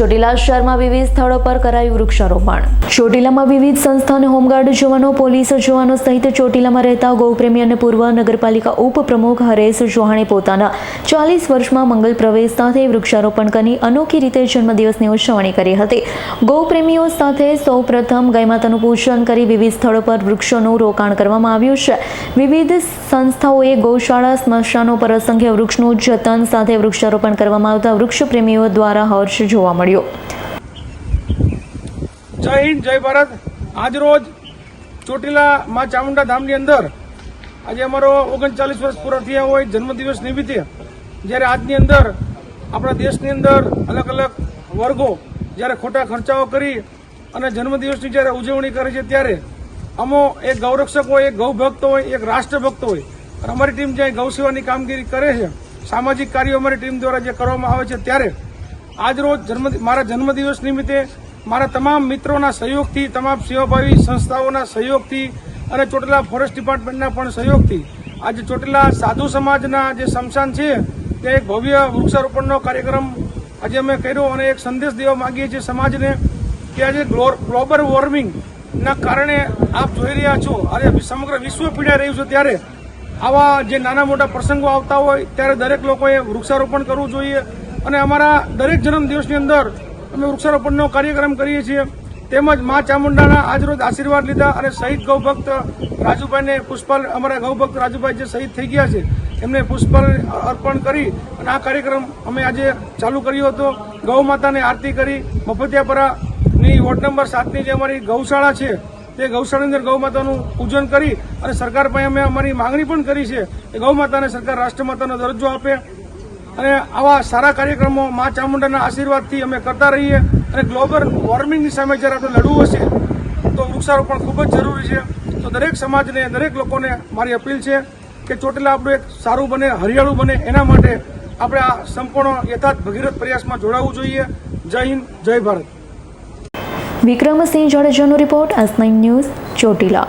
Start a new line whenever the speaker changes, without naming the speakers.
ચોટીલા શહેરમાં વિવિધ સ્થળો પર કરાયું વૃક્ષારોપણ. ચોટીલામાં વિવિધ સંસ્થા અને હોમગાર્ડ જવાનો, પોલીસ જવાનો સહિત ચોટીલામાં રહેતા ગૌપ્રેમી અને પૂર્વ નગરપાલિકા ઉપપ્રમુખ હરેશ ચૌહાણે પોતાના ચાલીસ વર્ષમાં મંગલ પ્રવેશ સાથે વૃક્ષારોપણ કરી અનોખી રીતે જન્મદિવસની ઉજવણી કરી હતી. ગૌપ્રેમીઓ સાથે સૌપ્રથમ ગાયમાતાનું પૂજન કરી વિવિધ સ્થળો પર વૃક્ષોનું રોકાણ કરવામાં આવ્યું છે. વિવિધ સંસ્થાઓએ ગૌશાળા, સ્મશાનો પર અસંખ્ય વૃક્ષનું જતન સાથે વૃક્ષારોપણ કરવામાં આવતા વૃક્ષપ્રેમીઓ દ્વારા હર્ષ જોવા મળ્યો.
જય હિન્દ, જય ભારત. આજ રોજ ચોટીલા માં ચામુંડા ધામની અંદર આજે અમારો ઓગણચાલીસ વર્ષ પૂરા થયા હોય જન્મદિવસ નિમિત્તે, જ્યારે આજની અંદર આપણા દેશની અંદર અલગ અલગ વર્ગો જ્યારે ખોટા ખર્ચાઓ કરી અને જન્મદિવસની જ્યારે ઉજવણી કરે છે ત્યારે અમો એક ગૌરક્ષક હોય, એક ગૌભક્ત હોય, એક રાષ્ટ્રભક્ત હોય. અને અમારી ટીમ જ્યાં ગૌ સેવાની કામગીરી કરે છે, સામાજિક કાર્યો અમારી ટીમ દ્વારા જે કરવામાં આવે છે, ત્યારે આજ રોજ જન્મ મારા જન્મદિવસ નિમિત્તે મારા તમામ મિત્રોના સહયોગથી, તમામ સેવાભાવી સંસ્થાઓના સહયોગથી અને ચોટીલા ફોરેસ્ટ ડિપાર્ટમેન્ટના પણ સહયોગથી આજે ચોટીલા સાધુ સમાજના જે શમશાન છે ત્યાં એક ભવ્ય વૃક્ષારોપણનો કાર્યક્રમ આજે અમે કર્યો અને એક સંદેશ દેવા માંગીએ છીએ સમાજને કે આજે ગ્લોબલ વોર્મિંગના કારણે આપ જોઈ રહ્યા છો અરે સમગ્ર વિશ્વ પીડાઈ રહ્યું છે ત્યારે આવા જે નાના મોટા પ્રસંગો આવતા હોય, ત્યારે દરેક લોકોએ વૃક્ષારોપણ કરવું જોઈએ અને અમારા દરેક જન્મદિવસની અંદર અમે વૃક્ષારોપણનો કાર્યક્રમ કરીએ છીએ. તેમજ મા ચામુંડાના આજરોજ આશીર્વાદ લીધા અને શહીદ ગૌભક્ત રાજુભાઈને પુષ્પાલ, અમારા ગૌભક્ત રાજુભાઈ જે શહીદ થઈ ગયા છે, એમને પુષ્પાલ અર્પણ કરી અને આ કાર્યક્રમ અમે આજે ચાલુ કર્યો હતો. ગૌ માતાને આરતી કરી. મફતિયાપરાની વોર્ડ નંબર સાતની જે અમારી ગૌશાળા છે, તે ગૌશાળાની અંદર ગૌ માતાનું પૂજન કરી અને સરકાર પાસે અમે અમારી માંગણી પણ કરી છે કે ગૌ માતાને સરકાર રાષ્ટ્રમાતાનો દરજ્જો આપે. અને આવા સારા કાર્યક્રમો મા ચામુંડાના આશીર્વાદથી અમે કરતા રહીએ અને ગ્લોબલ વોર્મિંગની સામે જ્યારે આપણે લડવું હશે, તો વૃક્ષારોપણ ખૂબ જ જરૂરી છે. તો દરેક સમાજને, દરેક લોકોને મારી અપીલ છે કે ચોટીલા આપણું એક સારું બને, હરિયાળું બને, એના માટે આપણે આ સંપૂર્ણ યથાર્થ ભગીરથ પ્રયાસમાં જોડાવવું જોઈએ. જય હિન્દ, જય ભારત.
વિક્રમસિંહ જાડેજાનો રિપોર્ટ નાઇન ન્યૂઝ, ચોટીલા.